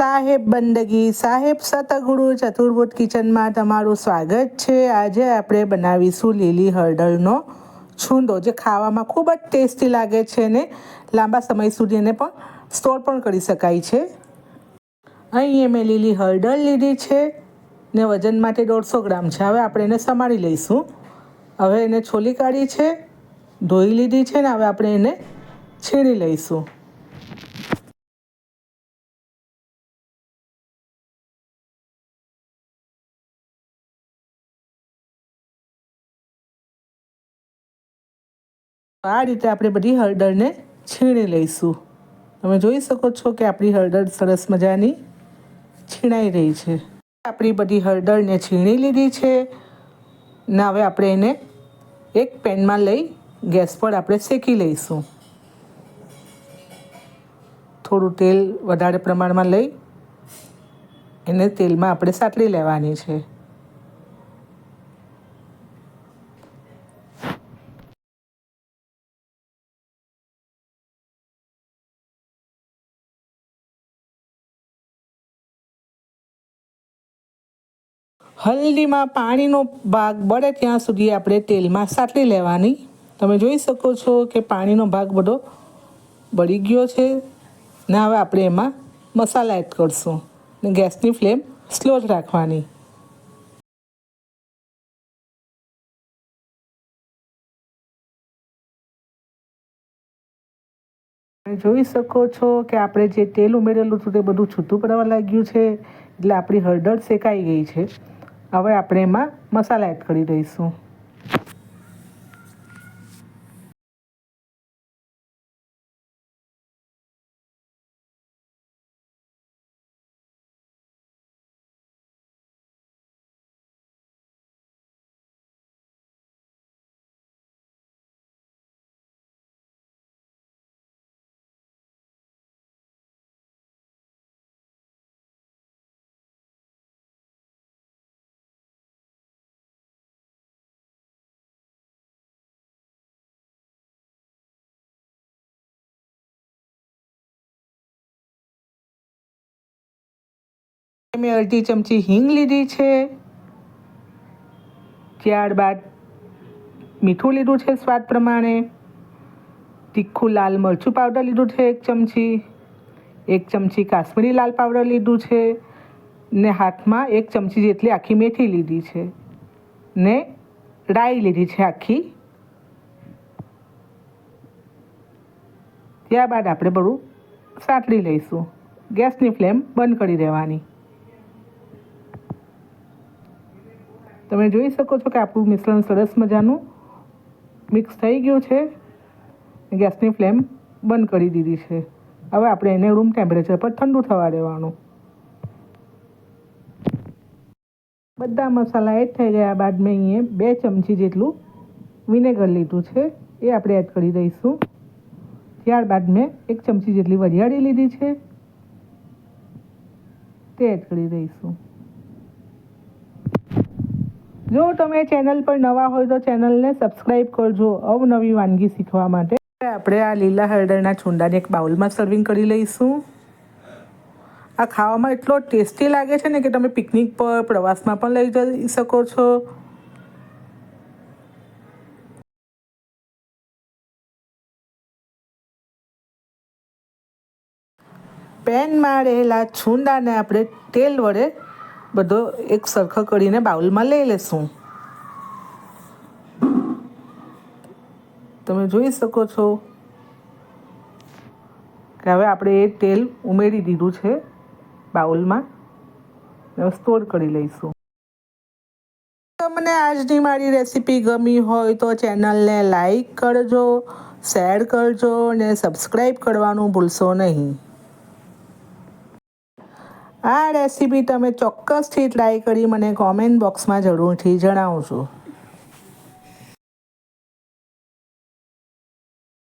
સાહેબ બંદગી. સાહેબ સતગુરુ ચતુર્ભુજ કિચનમાં તમારું સ્વાગત છે. આજે આપણે બનાવીશું લીલી હળદરનો છૂંદો, જે ખાવામાં ખૂબ જ ટેસ્ટી લાગે છે ને લાંબા સમય સુધી એને પણ સ્ટોર પણ કરી શકાય છે. અહીં મેં લીલી હળદર લીધી છે ને વજન માટે દોઢસો ગ્રામ છે. હવે આપણે એને સમારી લઈશું. હવે એને છોલી કાઢી છે, ધોઈ લીધી છે ને હવે આપણે એને છીણી લઈશું. આ રીતે આપણે બધી હળદરને છીણી લઈશું. તમે જોઈ શકો છો કે આપણી હળદર સરસ મજાની છીણાઈ રહી છે. આપણી બધી હળદરને છીણી લીધી છે. ને હવે આપણે એને એક પેનમાં લઈ ગેસ પર આપણે શેકી લઈશું. થોડું તેલ વધારે પ્રમાણમાં લઈ એને તેલમાં આપણે સાતળી લેવાની છે. હલ્દીમાં પાણીનો ભાગ બળે ત્યાં સુધી આપણે તેલમાં સાતળી લેવાની. તમે જોઈ શકો છો કે પાણીનો ભાગ બધો બળી ગયો છે. ને હવે આપણે એમાં મસાલા એડ કરશું. ને ગેસની ફ્લેમ સ્લો જ રાખવાની. જોઈ શકો છો કે આપણે જે તેલ ઉમેરેલું હતું તે બધું છૂટું પડવા લાગ્યું છે. એટલે આપણી હળદર શેકાઈ ગઈ છે. હવે આપણે એમાં મસાલા એડ કરી દઈશું. મેં અડધી ચમચી હિંગ લીધી છે. ત્યારબાદ મીઠું લીધું છે સ્વાદ પ્રમાણે. તીખું લાલ મરચું પાવડર લીધું છે એક ચમચી. એક ચમચી કાશ્મીરી લાલ પાવડર લીધું છે ને હાથમાં એક ચમચી જેટલી આખી મેથી લીધી છે ને રાઈ લીધી છે આખી. ત્યારબાદ આપણે બધું સાંતળી લઈશું. ગેસની ફ્લેમ બંધ કરી દેવાની. તમે જોઈ શકો છો કે આપણું મિશ્રણ સરસ મજાનું મિક્સ થઈ ગયું છે. ગેસની ફ્લેમ બંધ કરી દીધી છે. હવે આપણે એને રૂમ ટેમ્પરેચર પર ઠંડુ થવા દેવાનું. બધા મસાલા એડ થઈ ગયા બાદ મેં અહીંયા બે ચમચી જેટલું વિનેગર લીધું છે. એ આપણે એડ કરી દઈશું. ત્યારબાદ મેં એક ચમચી જેટલી વરિયાળી લીધી છે. તે એડ કરી દઈશું. જો તમે ચેનલ પર નવા હોય તો ચેનલને સબસ્ક્રાઈબ કરજો અવનવી વાનગી શીખવા માટે. આપણે આ લીલા હળદરના છુંડાને એક બાઉલમાં સર્વિંગ કરી લઈશું. આ ખાવામાં એટલો ટેસ્ટી લાગે છે ને કે તમે પિકનિક પર, પ્રવાસમાં પણ લઈ જઈ શકો છો. પેનમાં રહેલા છુંડાને આપણે તેલ વડે બધો એક સરખો કરીને બાઉલમાં લઈ લેશું. તમે જોઈ શકો છો કે હવે આપણે એ તેલ ઉમેરી દીધું છે બાઉલમાં. સ્ટોર કરી લઈશું. તમને આજની મારી રેસીપી ગમી હોય તો ચેનલને લાઈક કરજો, શેર કરજો અને સબસ્ક્રાઈબ કરવાનું ભૂલશો નહીં. આ રેસીપી તમે ચોક્કસથી ટ્રાય કરી મને કોમેન્ટ બોક્સમાં જરૂરથી જણાવજો.